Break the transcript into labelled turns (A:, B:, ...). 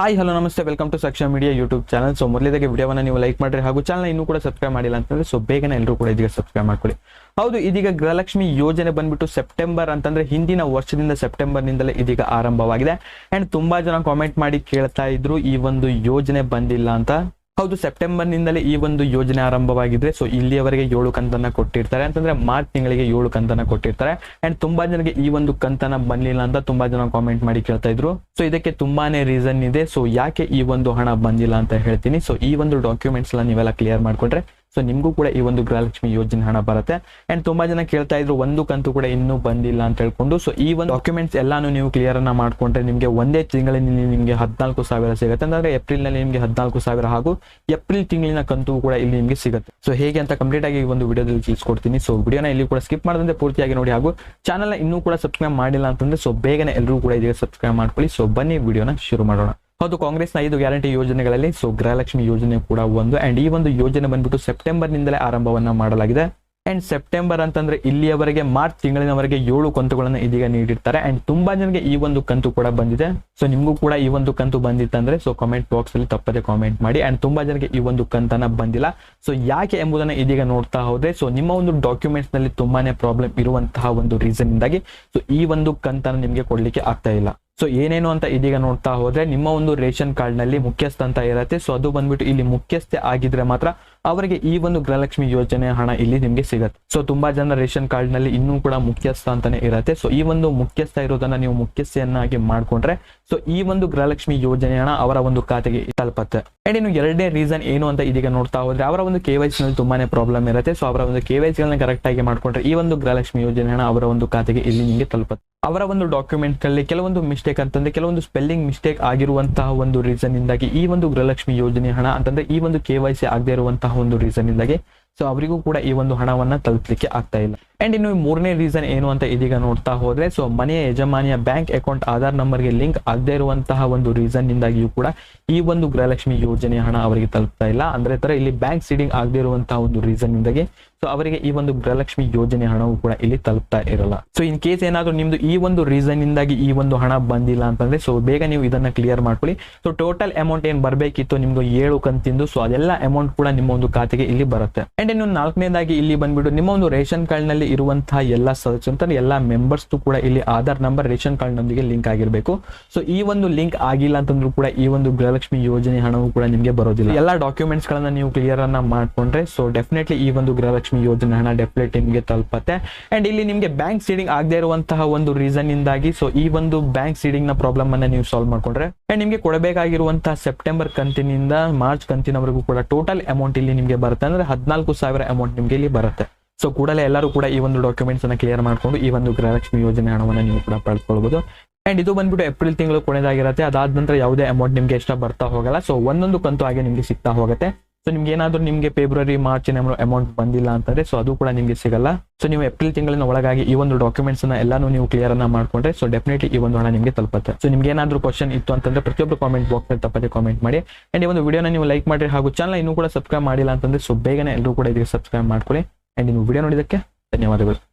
A: Hi hello ನಮಸ್ತೆ welcome to Saksha media YouTube channel so ಮೊದಲಿದಾಗೆ ವಿಡಿಯೋವನ್ನು ನೀವು ಲೈಕ್ ಮಾಡ್ರಿ. ಹಾಗೂ ಚಾನಲ್ ಇನ್ನೂ ಕೂಡ ಸಬ್ಸ್ಕ್ರೈಬ್ ಮಾಡಿಲ್ಲ ಅಂತಂದ್ರೆ ಸೊ ಬೇಗನೆ ಎಲ್ಲರೂ ಕೂಡ ಇದೀಗ ಸಬ್ಸ್ಕ್ರೈಬ್ ಮಾಡ್ಕೊಳ್ಳಿ. ಹೌದು, ಇದೀಗ ಗೃಹಲಕ್ಷ್ಮಿ ಯೋಜನೆ ಬಂದ್ಬಿಟ್ಟು ಸೆಪ್ಟೆಂಬರ್ ಅಂತಂದ್ರೆ ಹಿಂದಿನ ವರ್ಷದಿಂದ ಸೆಪ್ಟೆಂಬರ್ ನಿಂದಲೇ ಇದೀಗ ಆರಂಭವಾಗಿದೆ. ಅಂಡ್ ತುಂಬಾ ಜನ ಕಾಮೆಂಟ್ ಮಾಡಿ ಕೇಳ್ತಾ ಇದ್ರು, ಈ ಒಂದು ಯೋಜನೆ ಬಂದಿಲ್ಲ ಅಂತ. ಹೌದು ಸೆಪ್ಟೆಂಬರ್ ನಿಂದಲೇ ಈ ಒಂದು ಯೋಜನೆ ಆರಂಭವಾಗಿದ್ರೆ ಸೊ ಇಲ್ಲಿಯವರೆಗೆ ಏಳು ಕಂತನ್ನ ಕೊಟ್ಟಿರ್ತಾರೆ. ಅಂತಂದ್ರೆ ಮಾರ್ಚ್ ತಿಂಗಳಿಗೆ ಏಳು ಕಂತನ್ನ ಕೊಟ್ಟಿರ್ತಾರೆ. ಅಂಡ್ ತುಂಬಾ ಜನರಿಗೆ ಈ ಒಂದು ಕಂತನ ಬಂದಿಲ್ಲ ಅಂತ ತುಂಬಾ ಜನ ಕಾಮೆಂಟ್ ಮಾಡಿ ಕೇಳ್ತಾ ಇದ್ರು. ಸೊ ಇದಕ್ಕೆ ತುಂಬಾನೇ ರೀಸನ್ ಇದೆ. ಸೊ ಯಾಕೆ ಈ ಒಂದು ಹಣ ಬಂದಿಲ್ಲ ಅಂತ ಹೇಳ್ತೀನಿ. ಸೊ ಈ ಒಂದು ಡಾಕ್ಯುಮೆಂಟ್ಸ್ ಎಲ್ಲ ನೀವೆಲ್ಲ ಕ್ಲಿಯರ್ ಮಾಡ್ಕೊಂಡ್ರೆ ಸೊ ನಿಮಗೂ ಕೂಡ ಈ ಒಂದು ಗೃಹಲಕ್ಷ್ಮಿ ಯೋಜನೆ ಹಣ ಬರುತ್ತೆ. ಅಂಡ್ ತುಂಬಾ ಜನ ಕೇಳ್ತಾ ಇದ್ರು, ಒಂದು ಕಂತು ಕೂಡ ಇನ್ನೂ ಬಂದಿಲ್ಲ ಅಂತ ಹೇಳ್ಕೊಂಡು. ಸೊ ಈ ಒಂದು ಡಾಕ್ಯುಮೆಂಟ್ಸ್ ಎಲ್ಲಾನು ನೀವು ಕ್ಲಿಯರ್ ಅನ್ನ ಮಾಡ್ಕೊಂಡ್ರೆ ನಿಮಗೆ ಒಂದೇ ತಿಂಗಳಿನಲ್ಲಿ ನಿಮಗೆ ಹದಿನಾಲ್ಕು ಸಾವಿರ ಸಿಗುತ್ತೆ. ಅಂದ್ರೆ ಏಪ್ರಿಲ್ನಲ್ಲಿ ನಿಮಗೆ ಹದಿನಾಲ್ಕು ಸಾವಿರ ಹಾಗೂ ಏಪ್ರಿಲ್ ತಿಂಗಳಿನ ಕಂತು ಕೂಡ ಇಲ್ಲಿ ನಿಮಗೆ ಸಿಗುತ್ತೆ. ಸೊ ಹೇಗೆ ಅಂತ ಕಂಪ್ಲೀಟ್ ಆಗಿ ಈ ಒಂದು ವಿಡಿಯೋದಲ್ಲಿ ತಿಳಿಸ್ಕೊಡ್ತೀನಿ. ಸೊ ವಿಡಿಯೋನ ಇಲ್ಲಿ ಕೂಡ ಸ್ಕಿಪ್ ಮಾಡದಂತೆ ಪೂರ್ತಿಯಾಗಿ ನೋಡಿ. ಹಾಗೂ ಚಾನಲ್ ಇನ್ನೂ ಕೂಡ ಸಬ್ಸ್ಕ್ರೈಬ್ ಮಾಡಿಲ್ಲ ಅಂತಂದ್ರೆ ಸೊ ಬೇಗನೆ ಎಲ್ಲರೂ ಕೂಡ ಇದೀಗ ಸಬ್ಸ್ಕ್ರೈಬ್ ಮಾಡ್ಕೊಳ್ಳಿ. ಸೊ ಬನ್ನಿ, ವಿಡಿಯೋನ ಶುರು ಮಾಡೋಣ. ಹೌದು, ಕಾಂಗ್ರೆಸ್ನ ಐದು ಗ್ಯಾರಂಟಿ ಯೋಜನೆಗಳಲ್ಲಿ ಸೊ, ಗೃಹಲಕ್ಷ್ಮಿ ಯೋಜನೆ ಕೂಡ ಒಂದು. ಅಂಡ್ ಈ ಒಂದು ಯೋಜನೆ ಬಂದ್ಬಿಟ್ಟು ಸೆಪ್ಟೆಂಬರ್ ನಿಂದಲೇ ಆರಂಭವನ್ನ ಮಾಡಲಾಗಿದೆ. ಅಂಡ್ ಸೆಪ್ಟೆಂಬರ್ ಅಂತಂದ್ರೆ ಇಲ್ಲಿಯವರೆಗೆ, ಮಾರ್ಚ್ ತಿಂಗಳಿನವರೆಗೆ ಏಳು ಕಂತುಗಳನ್ನು ಇದೀಗ ನೀಡಿರ್ತಾರೆ. ಅಂಡ್ ತುಂಬಾ ಜನರಿಗೆ ಈ ಒಂದು ಕಂತು ಕೂಡ ಬಂದಿದೆ. ಸೊ ನಿಮಗೂ ಕೂಡ ಈ ಒಂದು ಕಂತು ಬಂದಿತ್ತಂದ್ರೆ ಸೊ ಕಾಮೆಂಟ್ ಬಾಕ್ಸ್ ಅಲ್ಲಿ ತಪ್ಪದೆ ಕಾಮೆಂಟ್ ಮಾಡಿ. ಅಂಡ್ ತುಂಬಾ ಜನಕ್ಕೆ ಈ ಒಂದು ಕಂತನ ಬಂದಿಲ್ಲ. ಸೊ ಯಾಕೆ ಎಂಬುದನ್ನ ಇದೀಗ ನೋಡ್ತಾ ಹೋದ್ರೆ ಸೊ ನಿಮ್ಮ ಒಂದು ಡಾಕ್ಯುಮೆಂಟ್ಸ್ನಲ್ಲಿ ತುಂಬಾನೇ ಪ್ರಾಬ್ಲಮ್ ಇರುವಂತಹ ಒಂದು ರೀಸನ್ ಇಂದಾಗಿ ಸೊ ಈ ಒಂದು ಕಂತನ ನಿಮಗೆ ಕೊಡ್ಲಿಕ್ಕೆ ಆಗ್ತಾ ಇಲ್ಲ. ಸೊ ಏನೇನು ಅಂತ ಇದೀಗ ನೋಡ್ತಾ ಹೋದ್ರೆ ನಿಮ್ಮ ಒಂದು ರೇಷನ್ ಕಾರ್ಡ್ನಲ್ಲಿ ಮುಖ್ಯಸ್ಥ ಅಂತ ಇರತ್ತೆ. ಸೊ ಅದು ಬಂದ್ಬಿಟ್ಟು ಇಲ್ಲಿ ಮುಖ್ಯಸ್ಥೆ ಆಗಿದ್ರೆ ಮಾತ್ರ ಅವರಿಗೆ ಈ ಒಂದು ಗೃಹಲಕ್ಷ್ಮಿ ಯೋಜನೆ ಹಣ ಇಲ್ಲಿ ನಿಮಗೆ ಸಿಗುತ್ತೆ. ಸೊ ತುಂಬಾ ಜನ ರೇಷನ್ ಕಾರ್ಡ್ನಲ್ಲಿ ಇನ್ನೂ ಕೂಡ ಮುಖ್ಯಸ್ಥ ಅಂತಾನೆ ಇರತ್ತೆ. ಸೊ ಈ ಒಂದು ಮುಖ್ಯಸ್ಥ ಇರೋದನ್ನ ನೀವು ಮುಖ್ಯಸ್ಥೆಯನ್ನಾಗಿ ಮಾಡ್ಕೊಂಡ್ರೆ ಸೊ ಈ ಒಂದು ಗೃಹಲಕ್ಷ್ಮಿ ಯೋಜನೆ ಹಣ ಅವರ ಒಂದು ಖಾತೆಗೆ ತಲುಪತ್ತೆ. ಅಂಡ್ ಇನ್ನು ಎರಡನೇ ರೀಸನ್ ಏನು ಅಂತ ಇದೀಗ ನೋಡ್ತಾ ಹೋದ್ರೆ, ಅವರ ಒಂದು ಕೆ ವೈ ನಲ್ಲಿ ತುಂಬಾನೇ ಪ್ರಾಬ್ಲಮ್ ಇರುತ್ತೆ. ಸೊ ಅವರ ಒಂದು ಕೆ ವೈ ಗಳನ್ನ ಕರೆಕ್ಟ್ ಆಗಿ ಮಾಡ್ಕೊಂಡ್ರೆ ಈ ಒಂದು ಗೃಹಲಕ್ಷ್ಮಿ ಯೋಜನೆ ಹಣ ಅವರ ಒಂದು ಖಾತೆಗೆ ಇಲ್ಲಿ ನಿಮಗೆ ತಲುಪತ್ತೆ. ಅವರ ಒಂದು ಡಾಕ್ಯುಮೆಂಟ್ಗಳಲ್ಲಿ ಕೆಲವೊಂದು ಮಿಸ್ಟೇಕ್ ಅಂತಂದ್ರೆ ಕೆಲವೊಂದು ಸ್ಪೆಲ್ಲಿಂಗ್ ಮಿಸ್ಟೇಕ್ ಆಗಿರುವಂತಹ ಒಂದು ರೀಸನ್ ಇಂದಾಗಿ ಈ ಒಂದು ಗೃಹಲಕ್ಷ್ಮಿ ಯೋಜನೆ ಹಣ ಅಂತಂದ್ರೆ ಈ ಒಂದು ಕೆ ವೈ ಸಿ ಆಗದೆ ಇರುವಂತಹ ಒಂದು ರೀಸನ್ ಇಂದಾಗಿ. ಸೊ ಅವರಿಗೂ ಕೂಡ ಈ ಒಂದು ಹಣವನ್ನ ತಲುಪಲಿಕ್ಕೆ ಆಗ್ತಾ ಇಲ್ಲ. ಅಂಡ್ ಇನ್ನು ಮೂರನೇ ರೀಸನ್ ಏನು ಅಂತ ಇದೀಗ ನೋಡ್ತಾ ಹೋದ್ರೆ ಸೊ ಮನೆಯ ಯಜಮಾನಿಯ ಬ್ಯಾಂಕ್ ಅಕೌಂಟ್ ಆಧಾರ್ ನಂಬರ್ಗೆ ಲಿಂಕ್ ಆಗದೆ ಇರುವಂತಹ ಒಂದು ರೀಸನ್ ಇಂದಾಗಿಯೂ ಕೂಡ ಈ ಒಂದು ಗೃಹಲಕ್ಷ್ಮಿ ಯೋಜನೆ ಹಣ ಅವರಿಗೆ ತಲುಪ್ತಾ ಇಲ್ಲ. ಅಂದ್ರೆ ತರ ಇಲ್ಲಿ ಬ್ಯಾಂಕ್ ಸೀಡಿಂಗ್ ಆಗದೆ ಇರುವಂತಹ ಒಂದು ರೀಸನ್ ಇಂದಾಗಿ ಸೊ ಅವರಿಗೆ ಈ ಒಂದು ಗೃಹಲಕ್ಷ್ಮಿ ಯೋಜನೆ ಹಣವು ಕೂಡ ಇಲ್ಲಿ ತಲುಪ್ತಾ ಇರಲ್ಲ. ಸೊ ಇನ್ ಕೇಸ್ ಏನಾದ್ರು ನಿಮ್ದು ಈ ಒಂದು ರೀಸನ್ ಇಂದಾಗಿ ಈ ಒಂದು ಹಣ ಬಂದಿಲ್ಲ ಅಂತಂದ್ರೆ ಸೊ ಬೇಗ ನೀವು ಇದನ್ನ ಕ್ಲಿಯರ್ ಮಾಡ್ಕೊಳ್ಳಿ. ಸೊ ಟೋಟಲ್ ಅಮೌಂಟ್ ಏನ್ ಬರಬೇಕಿತ್ತು ನಿಮ್ದು ಏಳು ಕಂತಿಂದು ಸೊ ಅದೆಲ್ಲ ಅಮೌಂಟ್ ಕೂಡ ನಿಮ್ಮ ಒಂದು ಖಾತೆಗೆ ಇಲ್ಲಿ ಬರುತ್ತೆ. ಅಂಡ್ ಇನ್ನು ನಾಲ್ಕನೇದಾಗಿ ಇಲ್ಲಿ ಬಂದ್ಬಿಟ್ಟು ನಿಮ್ಮ ಒಂದು ರೇಷನ್ ಕಾರ್ಡ್ನಲ್ಲಿ ಇರುವಂತಹ ಎಲ್ಲ ಸದಸ್ಯರು ಅಂತ ಎಲ್ಲ ಮೆಂಬರ್ಸ್ ಕೂಡ ಇಲ್ಲಿ ಆಧಾರ್ ನಂಬರ್ ರೇಷನ್ ಕಾರ್ಡ್ ನೊಂದಿಗೆ ಲಿಂಕ್ ಆಗಿರಬೇಕು. ಸೊ ಈ ಒಂದು ಲಿಂಕ್ ಆಗಿಲ್ಲ ಅಂತಂದ್ರೂ ಕೂಡ ಈ ಒಂದು ಗೃಹಲಕ್ಷ್ಮಿ ಯೋಜನೆ ಹಣವು ಕೂಡ ನಿಮಗೆ ಬರೋದಿಲ್ಲ. ಎಲ್ಲ ಡಾಕ್ಯುಮೆಂಟ್ಸ್ ಗಳನ್ನ ನೀವು ಕ್ಲಿಯರ್ ಅನ್ನ ಮಾಡ್ಕೊಂಡ್ರೆ ಸೊ ಡೆಫಿನೆಟ್ಲಿ ಈ ಒಂದು ಗೃಹಲಕ್ಷ್ಮಿ ಯೋಜನೆ ಹಣ ಡೆಫಿನೆಟ್ ನಿಮಗೆ ತಲುಪತ್ತೆ. ಅಂಡ್ ಇಲ್ಲಿ ನಿಮಗೆ ಬ್ಯಾಂಕ್ ಸೀಡಿಂಗ್ ಆಗದೆ ಇರುವಂತಹ ಒಂದು ರೀಸನ್ ಇಂದಾಗಿ ಸೊ ಈ ಒಂದು ಬ್ಯಾಂಕ್ ಸೀಡಿಂಗ್ನ ಪ್ರಾಬ್ಲಮ್ ಅನ್ನ ನೀವು ಸಾಲ್ವ್ ಮಾಡ್ಕೊಂಡ್ರೆ ಅಂಡ್ ನಿಮಗೆ ಕೊಡಬೇಕಾಗಿರುವಂತಹ ಸೆಪ್ಟೆಂಬರ್ ಕಂತಿನಿಂದ ಮಾರ್ಚ್ ಕಂತಿನವರೆಗೂ ಕೂಡ ಟೋಟಲ್ ಅಮೌಂಟ್ ಇಲ್ಲಿ ನಿಮಗೆ ಬರುತ್ತೆ. ಅಂದ್ರೆ ಹದಿನಾಲ್ಕು ಸಾವಿರ ಅಮೌಂಟ್ ನಿಮಗೆ ಇಲ್ಲಿ ಬರುತ್ತೆ. ಸೊ ಕೂಡಲೇ ಎಲ್ಲರೂ ಕೂಡ ಈ ಒಂದು ಡಾಕ್ಯುಮೆಂಟ್ಸ್ ಅನ್ನ ಕ್ಲಿಯರ್ ಮಾಡ್ಕೊಂಡು ಈ ಒಂದು ಗೃಹಲಕ್ಷ್ಮಿ ಯೋಜನೆ ಹಣವನ್ನು ನೀವು ಕೂಡ ಪಡೆದುಕೊಳ್ಬಹುದು ಅಂಡ್ ಇದು ಬಂದ್ಬಿಟ್ಟು ಏಪ್ರಿಲ್ ತಿಂಗಳು ಕೊನೆದಾಗಿರುತ್ತೆ. ಅದಾದ ನಂತರ ಯಾವುದೇ ಅಮೌಂಟ್ ನಿಮಗೆ ಎಷ್ಟ ಬರ್ತಾ ಹೋಗಲ್ಲ. ಸೊ ಒಂದೊಂದು ಕಂತು ಹಾಗೆ ನಿಮಗೆ ಸಿಗ್ತಾ ಹೋಗುತ್ತೆ. ಸೊ ನಿಮ್ಗೆ ಏನಾದ್ರು ನಿಮಗೆ ಫೆಬ್ರವರಿ ಮಾರ್ಚ್ ಅಮೌಂಟ್ ಬಂದಿಲ್ಲ ಅಂತಂದ್ರೆ ಸೊ ಅದು ಕೂಡ ನಿಮಗೆ ಸಿಗಲ್ಲ. ಸೊ ನೀವು ಏಪ್ರಿಲ್ ತಿಂಗಳಿನ ಒಳಗಾಗಿ ಈ ಒಂದು ಡಾಕ್ಯುಮೆಂಟ್ಸ್ನ ಎಲ್ಲಾನು ನೀವು ಕ್ಲಿಯರ್ ಅನ್ನ ಮಾಡ್ಕೊಂಡ್ರೆ ಸೊ ಡೆಫಿನೆಟ್ಲಿ ಈ ಒಂದು ಹಣ ನಿಮಗೆ ತಲುಪುತ್ತೆ. ಸೊ ನಿಮ್ಗೆ ಏನಾದ್ರು ಕ್ವಶನ್ ಇತ್ತು ಅಂತಂದ್ರೆ ಪ್ರತಿಯೊಬ್ಬರು ಕಾಮೆಂಟ್ ಬಾಕ್ಸ್ ತಪ್ಪದೆ ಕಾಮೆಂಟ್ ಮಾಡಿ. ಅಂಡ್ ಈ ಒಂದು ವಿಡಿಯೋನ ನೀವು ಲೈಕ್ ಮಾಡಿ ಹಾಗೂ ಚಾನಲ್ ಇನ್ನೂ ಕೂಡ ಸಬ್ಸ್ಕ್ರೈಬ್ ಮಾಡಿಲ್ಲ ಅಂತಂದ್ರೆ ಸೊ ಬೇಗನೆ ಎಲ್ಲರೂ ಕೂಡ ಇದಕ್ಕೆ ಸಬ್ಸ್ಕ್ರೈಬ್ ಮಾಡ್ಕೊಳ್ಳಿ. ಅಂಡ್ ನೀವು ವಿಡಿಯೋ ನೋಡಿದ್ದಕ್ಕೆ ಧನ್ಯವಾದಗಳು.